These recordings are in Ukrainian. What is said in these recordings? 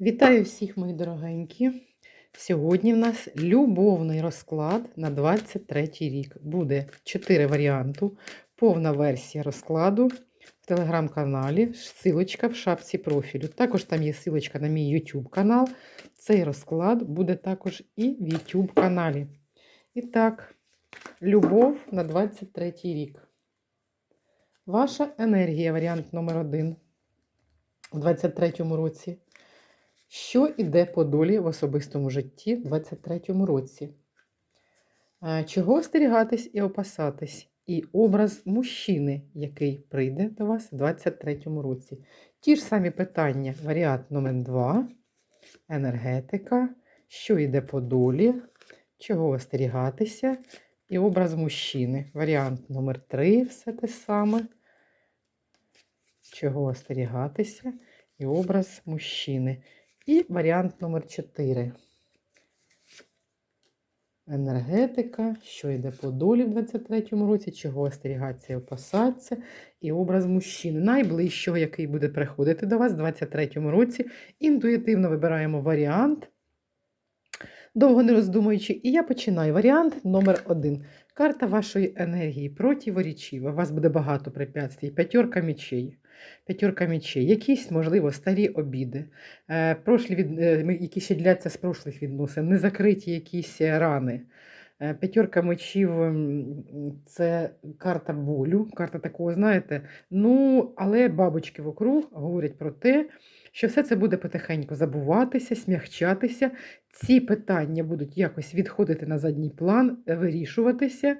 Вітаю всіх, мої дорогенькі. Сьогодні в нас любовний розклад на 23 рік. Буде 4 варіанти, повна версія розкладу в телеграм-каналі, силочка в шапці профілю. Також там є силочка на мій YouTube канал. Цей розклад буде також і в YouTube каналі. І так, любов на 23 рік. Ваша енергія, варіант номер один у 23 році. Що іде по долі в особистому житті в 23-му році? Чого остерігатись і опасатись? І образ мужчини, який прийде до вас в 23-му році. Ті ж самі питання. Варіант номер 2 енергетика, що йде по долі, чого остерігатися, і образ мужчини. Варіант номер 3 все те саме. Чого остерігатися, і образ мужчини. І варіант номер 4. Енергетика, що йде по долі в 23-му році, чого остерігатися і опасатися, і образ мужчини. Найближчого, який буде приходити до вас в 23-му році. Інтуїтивно вибираємо варіант, довго не роздумуючи. І я починаю. Варіант номер 1. Карта вашої енергії противоречива. У вас буде багато препятствий. П'ятерка мічей. П'ятерка мічей. якісь, можливо, старі обіди, е, прошлі від, е, які ще дляться з прошлих відносин, незакриті якісь е, рани. Е, П'ятерка мечів це карта болю, карта такого, знаєте. Ну, але бабочки вокруг говорять про те, що все це буде потихеньку забуватися, смягчатися. Ці питання будуть якось відходити на задній план, е, вирішуватися,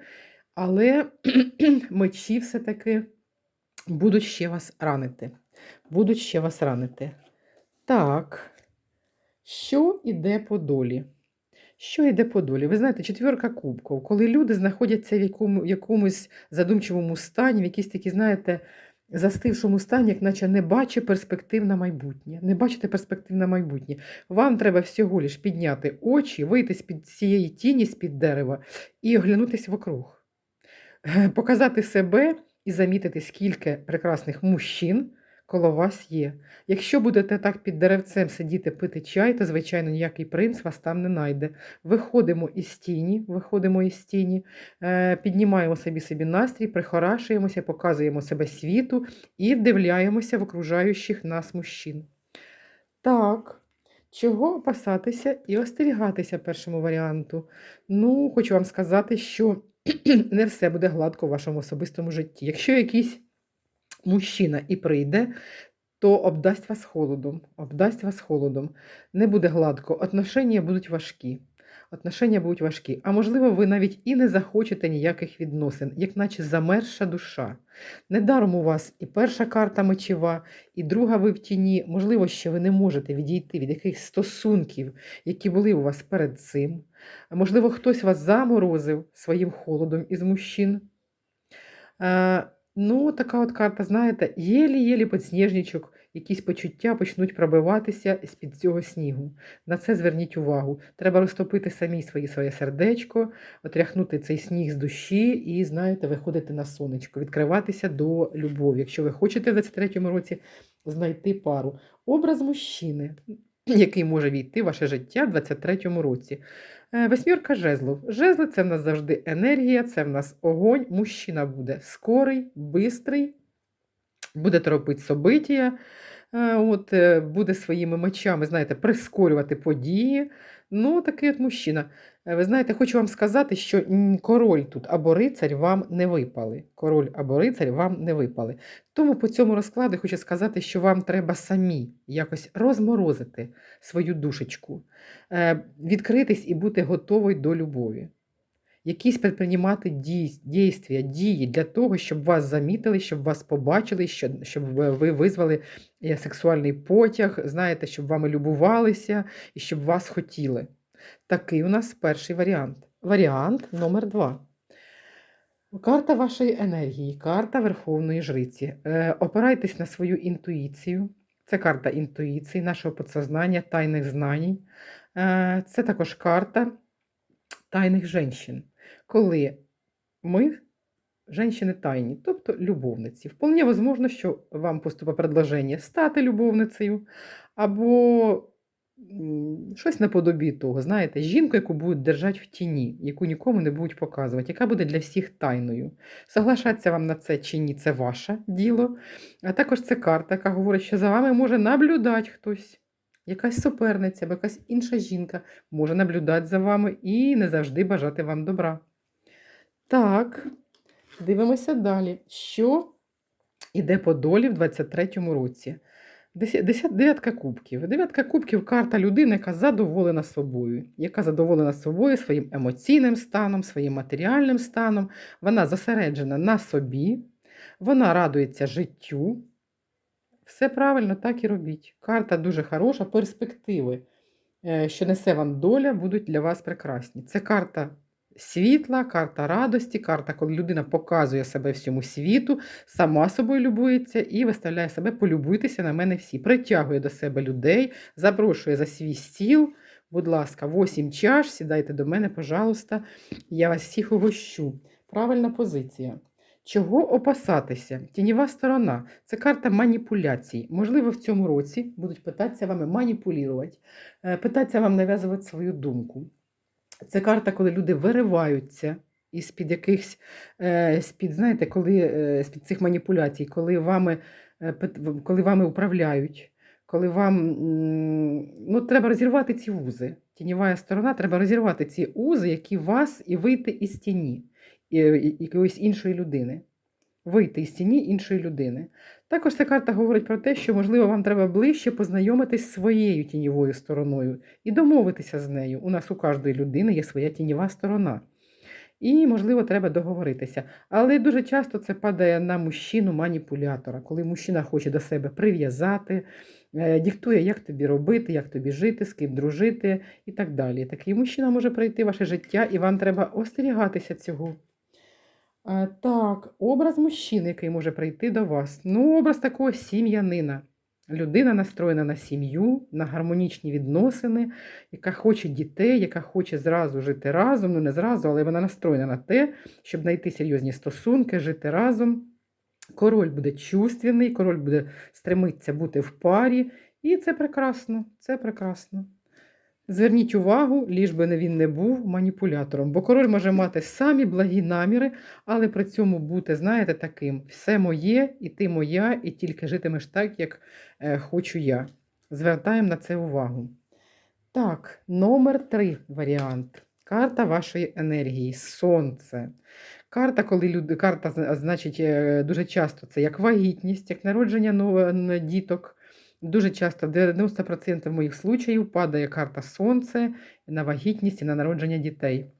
але мечі все-таки будуть ще вас ранити. Будуть ще вас ранити. Так, що йде по долі? Що йде по долі? Ви знаєте, четверка кубків, коли люди знаходяться в якому, якомусь задумчивому стані, в якійсь такі, знаєте, застившому стані, як наче не бачить перспектив на майбутнє. Не бачите перспектив на майбутнє. Вам треба всього лиш підняти очі, вийти з-під цієї тіні, з-під дерева і оглянутись вокруг. Е, Показати себе і замітити, скільки прекрасних мужчин коло вас є. Якщо будете так під деревцем сидіти пити чай, то, звичайно, ніякий принц вас там не найде. Виходимо із тіні, виходимо із тіні, е, піднімаємо собі собі настрій, прихорашуємося, показуємо себе світу і вдивляємося в окружаючих нас мужчин. Так. Чого опасатися і остерігатися першому варіанту? Ну, хочу вам сказати, що не все буде гладко в вашому особистому житті. Якщо якийсь мужчина і прийде, то обдасть вас холодом, обдасть вас холодом. Не буде гладко, отношення будуть важкі. Отношення будуть важкі. А можливо, ви навіть і не захочете ніяких відносин, як наче замерша душа. Недаром у вас і перша карта мечева, і друга ви в тіні. Можливо, ще ви не можете відійти від якихось стосунків, які були у вас перед цим. Можливо, хтось вас заморозив своїм холодом із мужчин. Ну, така от карта, знаєте, єлі-єлі підсніжничок, якісь почуття почнуть пробиватися з-під цього снігу. На це зверніть увагу. Треба розтопити самі свої своє сердечко, отряхнути цей сніг з душі і, знаєте, виходити на сонечко, відкриватися до любові. Якщо ви хочете в 23-му році знайти пару. Образ мужчини, який може війти ваше життя в 23-му році. Е, Восьмірка жезлов. Жезли це в нас завжди енергія, це в нас огонь. Мужчина буде скорий, бистрий, буде торопити собиття, е, от, е, буде своїми мечами, знаєте, прискорювати події. Ну, такий от мужчина. Е, Ви знаєте, хочу вам сказати, що король тут або рицарь вам не випали. Король або рицарь вам не випали. Тому по цьому розкладу хочу сказати, що вам треба самі якось розморозити свою душечку, е, відкритись і бути готовою до любові. Якісь предприймати дій- дії для того, щоб вас замітили, щоб вас побачили, щоб, ви визвали е, сексуальний потяг, знаєте, щоб вами любувалися і щоб вас хотіли. Такий у нас перший варіант. Варіант номер два. Карта вашої енергії, карта Верховної Жриці. Е, опирайтесь на свою інтуїцію. Це карта інтуїції, нашого підсознання, тайних знань. Е, це також карта тайних женщин, коли ми женщини тайні, тобто любовниці. Вполне возможно, що вам поступить предложення стати любовницею, або щось наподобі того, знаєте, жінку, яку будуть держати в тіні, яку нікому не будуть показувати, яка буде для всіх тайною. Соглашатися вам на це чи ні, це ваше діло. А також це карта, яка говорить, що за вами може наблюдати хтось. Якась суперниця або якась інша жінка може наблюдати за вами і не завжди бажати вам добра. Так, дивимося далі. Що іде по долі в 23-му році? Дев'ятка кубків. Дев'ятка кубків карта людини, яка задоволена собою, яка задоволена собою своїм емоційним станом, своїм матеріальним станом. Вона зосереджена на собі, вона радується життю. Все правильно, так і робіть. Карта дуже хороша, перспективи, е, що несе вам доля, будуть для вас прекрасні. Це карта світла, карта радості, карта, коли людина показує себе всьому світу, сама собою любується і виставляє себе, полюбуйтеся на мене всі. Притягує до себе людей, запрошує за свій стіл. Будь ласка, 8 чаш, сідайте до мене, пожалуйста, я вас всіх угощу. Правильна позиція. Чого опасатися? Тіньова сторона це карта маніпуляцій. Можливо, в цьому році будуть питатися вами маніпулювати, е, питатися вам нав'язувати свою думку. Це карта, коли люди вириваються із-під якихось, е, з-під, знаєте, коли е, з-під цих маніпуляцій, коли вами, е, коли вами управляють, коли вам ну, треба розірвати ці вузи. Тіньова сторона, треба розірвати ці узи, які вас, і вийти із тіні якоїсь іншої людини. Вийти із тіні іншої людини. Також ця карта говорить про те, що, можливо, вам треба ближче познайомитись з своєю тіньовою стороною і домовитися з нею. У нас у кожної людини є своя тіньова сторона. І, можливо, треба договоритися. Але дуже часто це падає на мужчину-маніпулятора, коли мужчина хоче до себе прив'язати, е, диктує, як тобі робити, як тобі жити, з ким дружити і так далі. Такий мужчина може прийти в ваше життя, і вам треба остерігатися цього. А, так, образ мужчини, який може прийти до вас. Ну, образ такого сім'янина. Людина настроєна на сім'ю, на гармонічні відносини, яка хоче дітей, яка хоче зразу жити разом. Ну, не зразу, але вона настроєна на те, щоб знайти серйозні стосунки, жити разом. Король буде чувственний, король буде стремитися бути в парі. І це прекрасно, це прекрасно. Зверніть увагу, ліж би він не був маніпулятором, бо король може мати самі благі наміри, але при цьому бути, знаєте, таким: все моє, і ти моя, і тільки житимеш так, як е, хочу я. Звертаємо на це увагу. Так, номер три варіант. Карта вашої енергії, сонце. Карта, коли люди, карта, зна- значить, е, дуже часто це як вагітність, як народження діток. Дуже часто, в 90% моїх случаїв падає карта Сонце на вагітність і на народження дітей.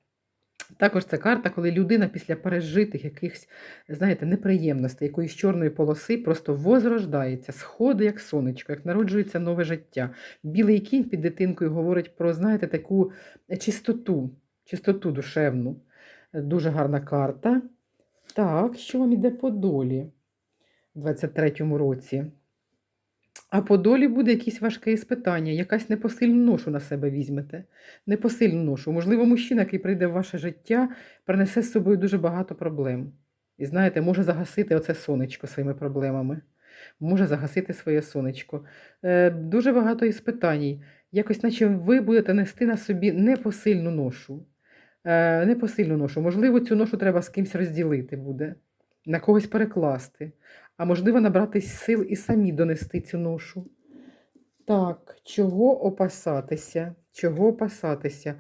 Також це карта, коли людина після пережитих якихось, знаєте, неприємностей, якоїсь чорної полоси просто возрождається, сходить як сонечко, як народжується нове життя. Білий кінь під дитинкою говорить про, знаєте, таку чистоту, чистоту душевну. Дуже гарна карта. Так, що вам іде по долі в 23-му році? А по долі буде якесь важке іспитання, якась непосильну ношу на себе візьмете. Непосильну ношу. Можливо, мужчина, який прийде в ваше життя, принесе з собою дуже багато проблем. І знаєте, може загасити оце сонечко своїми проблемами. Може загасити своє сонечко. Е, дуже багато іспитань. Якось, наче ви будете нести на собі непосильну ношу. Е, непосильну ношу. Можливо, цю ношу треба з кимось розділити буде, на когось перекласти а можливо, набратись сил і самі донести цю ношу. Так, чого опасатися? Чого опасатися?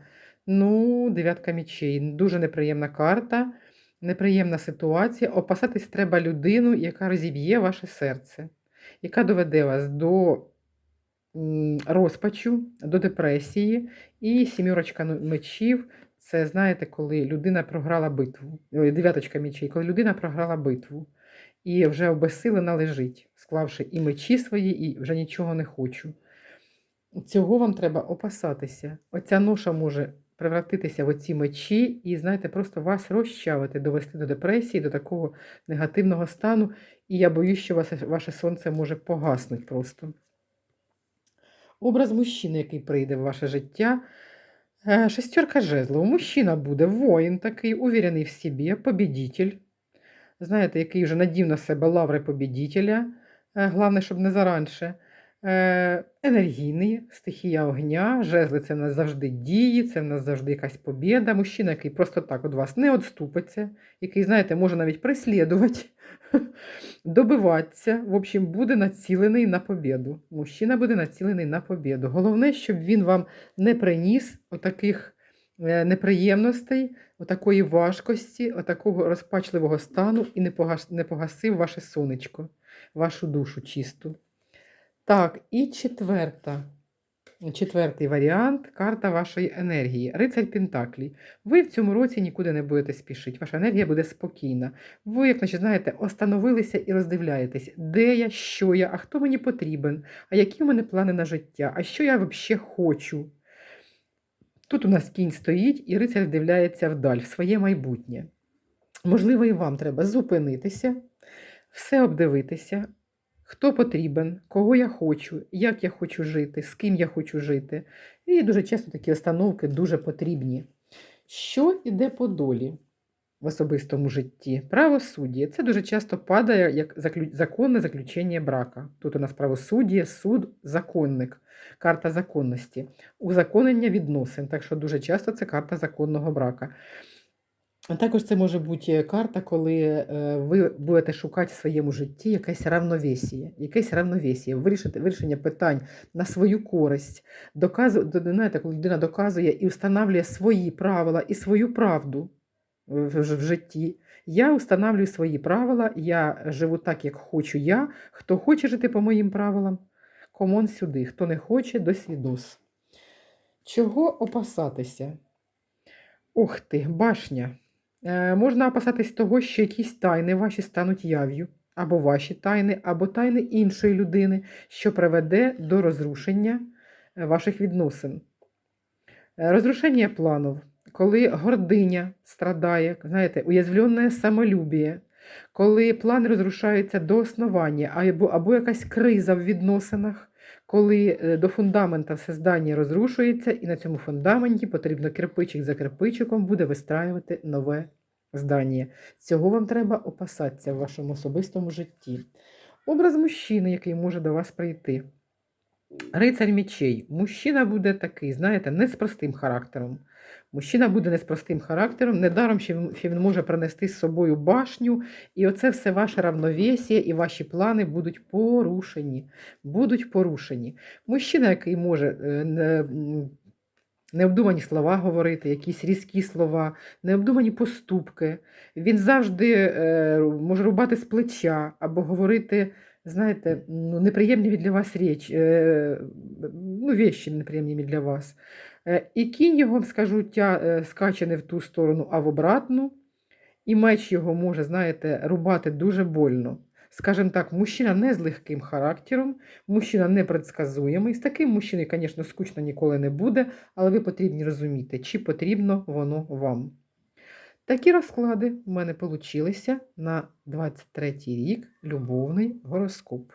Ну, дев'ятка мічей. Дуже неприємна карта, неприємна ситуація. Опасатись треба людину, яка розіб'є ваше серце, яка доведе вас до розпачу, до депресії. І сімірочка мечів. Це, знаєте, коли людина програла битву. Дев'яточка мечей, коли людина програла битву і вже обезсилена лежить, склавши і мечі свої, і вже нічого не хочу. Цього вам треба опасатися. Оця ноша може превратитися в оці мечі і, знаєте, просто вас розчавити, довести до депресії, до такого негативного стану. І я боюсь, що ваше, ваше сонце може погаснути просто. Образ мужчини, який прийде в ваше життя. Е, Шестерка жезлов. Мужчина буде воїн такий, увірений в собі, побідітель. Знаєте, який вже надів на себе лаври побідітеля. Головне, щоб не заранше. Е, енергійний, стихія огня, жезли це в нас завжди дії, це в нас завжди якась побєда. Мужчина, який просто так від вас не відступиться, який, знаєте, може навіть преслідувати, добиватися. В общем, буде націлений на побєду. Мужчина буде націлений на побєду. Головне, щоб він вам не приніс отаких е, неприємностей, отакої важкості, отакого розпачливого стану і не погасив ваше сонечко, вашу душу чисту. Так, і четверта. Четвертий варіант карта вашої енергії. Рицарь Пентаклі. Ви в цьому році нікуди не будете спішити. Ваша енергія буде спокійна. Ви, як наче, знаєте, остановилися і роздивляєтесь, де я, що я, а хто мені потрібен, а які в мене плани на життя, а що я взагалі хочу. Тут у нас кінь стоїть, і рицар вдивляється вдаль, в своє майбутнє. Можливо, і вам треба зупинитися, все обдивитися, хто потрібен, кого я хочу, як я хочу жити, з ким я хочу жити. І дуже часто такі остановки дуже потрібні. Що іде по долі в особистому житті? Правосуддя. Це дуже часто падає як законне заключення брака. Тут у нас правосуддя, суд, законник, карта законності, узаконення відносин. Так що дуже часто це карта законного брака. Також це може бути карта, коли е, ви будете шукати в своєму житті якесь равновесіє, якесь равновесіє, вирішення питань на свою користь, доказу, знаєте, коли людина доказує і встановлює свої правила і свою правду в- в житті. Я встановлюю свої правила, я живу так, як хочу я. Хто хоче жити по моїм правилам, комон сюди, хто не хоче, до свідос. Чого опасатися? Ух ти, башня. Е, можна опасатись того, що якісь тайни ваші стануть яв'ю, або ваші тайни, або тайни іншої людини, що приведе до розрушення е, ваших відносин. Е, Розрушення планів, коли гординя страдає, знаєте, уязвленне самолюбіє, коли плани розрушаються до основання, або, або якась криза в відносинах, коли е, до фундамента все здання розрушується, і на цьому фундаменті потрібно кирпичик за кирпичиком буде вистраювати нове здання. Цього вам треба опасатися в вашому особистому житті. Образ мужчини, який може до вас прийти. Рицарь мічей. Мужчина буде такий, знаєте, не з простим характером. Мужчина буде не з простим характером, недаром що він, може принести з собою башню, і оце все ваше равновесіє і ваші плани будуть порушені. Будуть порушені. Мужчина, який може е, не, необдумані слова говорити, якісь різкі слова, необдумані поступки. Він завжди е, може рубати з плеча або говорити, знаєте, ну, неприємні для вас річ, е, ну, вещі неприємні для вас. Е, і кінь його, скажу, тя, е, скаче не в ту сторону, а в обратну. І меч його може, знаєте, рубати дуже больно. Скажімо так, мужчина не з легким характером, мужчина непредсказуємий. З таким мужчиною, звісно, скучно ніколи не буде, але ви потрібні розуміти, чи потрібно воно вам. Такі розклади в мене получилися на 23 рік любовний гороскоп.